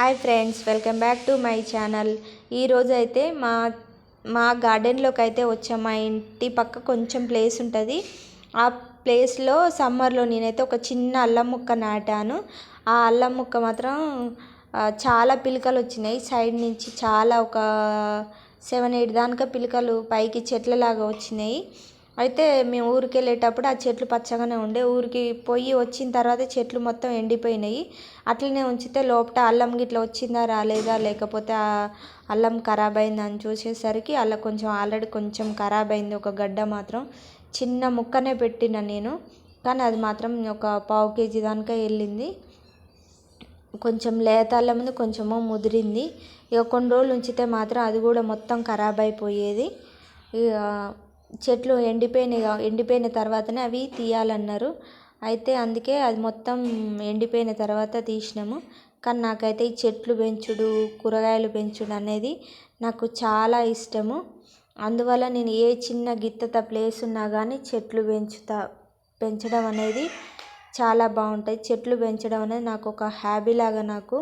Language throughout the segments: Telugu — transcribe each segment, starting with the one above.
Hi friends welcome back to my channel. ఈరోజు అయితే మా మా గార్డెన్లోకి అయితే వచ్చాం. మా ఇంటి పక్క కొంచెం ప్లేస్ ఉంటుంది. ఆ ప్లేస్లో సమ్మర్లో నేనైతే ఒక చిన్న అల్లం ముక్క నాటాను. ఆ అల్లం ముక్క మాత్రం చాలా పిలకలు వచ్చినాయి. సైడ్ నుంచి చాలా ఒక సెవెన్ ఎయిట్ దానిక పిలకలు పైకి చెట్లలాగా వచ్చినాయి. అయితే మేము ఊరికి వెళ్ళేటప్పుడు ఆ చెట్లు పచ్చగానే ఉండే. ఊరికి పోయి వచ్చిన తర్వాత చెట్లు మొత్తం ఎండిపోయినాయి. అట్లనే ఉంచితే లోపల అల్లం గిట్ల వచ్చిందా రాలేదా లేకపోతే ఆ అల్లం ఖరాబ్ అయిందా అని చూసేసరికి అలా కొంచెం ఆల్రెడీ కొంచెం ఖరాబ్ అయింది ఒక గడ్డ మాత్రం. చిన్న ముక్కనే పెట్టిన నేను. కానీ అది మాత్రం ఒక పావు కేజీ దానికే వెళ్ళింది. కొంచెం లేత అల్లం ఉంది కొంచెము ముదిరింది. ఇక కొన్ని రోజులు ఉంచితే మాత్రం అది కూడా మొత్తం ఖరాబ్ అయిపోయేది. ఇక చెట్లు ఎండిపోయినాయి ఎండిపోయిన తర్వాతనే అవి తీయాలన్నారు. అయితే అందుకే అది మొత్తం ఎండిపోయిన తర్వాత తీసినాము. కానీ నాకైతే ఈ చెట్లు పెంచుడు కూరగాయలు పెంచుడు అనేది నాకు చాలా ఇష్టము. అందువల్ల నేను ఏ చిన్న గిత్తత ప్లేస్ ఉన్నా కానీ చెట్లు పెంచుతా పెంచడం అనేది చాలా బాగుంటాయి. చెట్లు పెంచడం అనేది నాకు ఒక హ్యాబీ లాగా నాకు.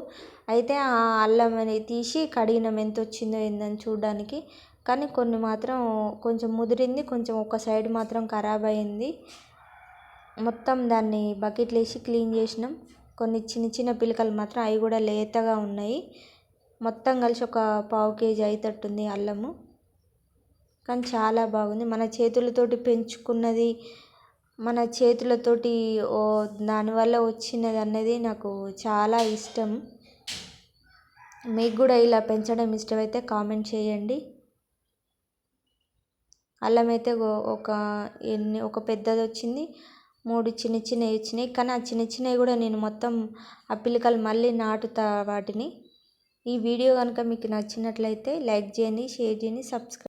అయితే ఆ అల్లం అనేది తీసి కడిగినాం. ఎంత వచ్చిందో ఏందని చూడడానికి కానీ కొన్ని మాత్రం కొంచెం ముదిరింది కొంచెం ఒక సైడ్ మాత్రం ఖరాబ్ అయింది. మొత్తం దాన్ని బకెట్లో వేసి క్లీన్ చేసినాం. కొన్ని చిన్న చిన్న పిలకలు మాత్రం అవి కూడా లేతగా ఉన్నాయి. మొత్తం కలిసి ఒక పావు కేజీ అయితట్టుంది అల్లము. కానీ చాలా బాగుంది. మన చేతులతోటి పెంచుకున్నది మన చేతులతోటి ఓ దానివల్ల వచ్చినది అనేది నాకు చాలా ఇష్టం. మీకు కూడా ఇలా పెంచడం ఇష్టమైతే కామెంట్ చేయండి. అల్లం అయితే ఒక ఎన్ని ఒక పెద్దది వచ్చింది మూడు చిన్న చిన్నవి వచ్చినాయి. కానీ ఆ చిన్న చిన్నవి కూడా నేను మొత్తం ఆ పిలకలు మళ్ళీ నాటుతా వాటిని. ఈ వీడియో కనుక మీకు నచ్చినట్లయితే లైక్ చేయండి షేర్ చేయండి సబ్స్క్రైబ్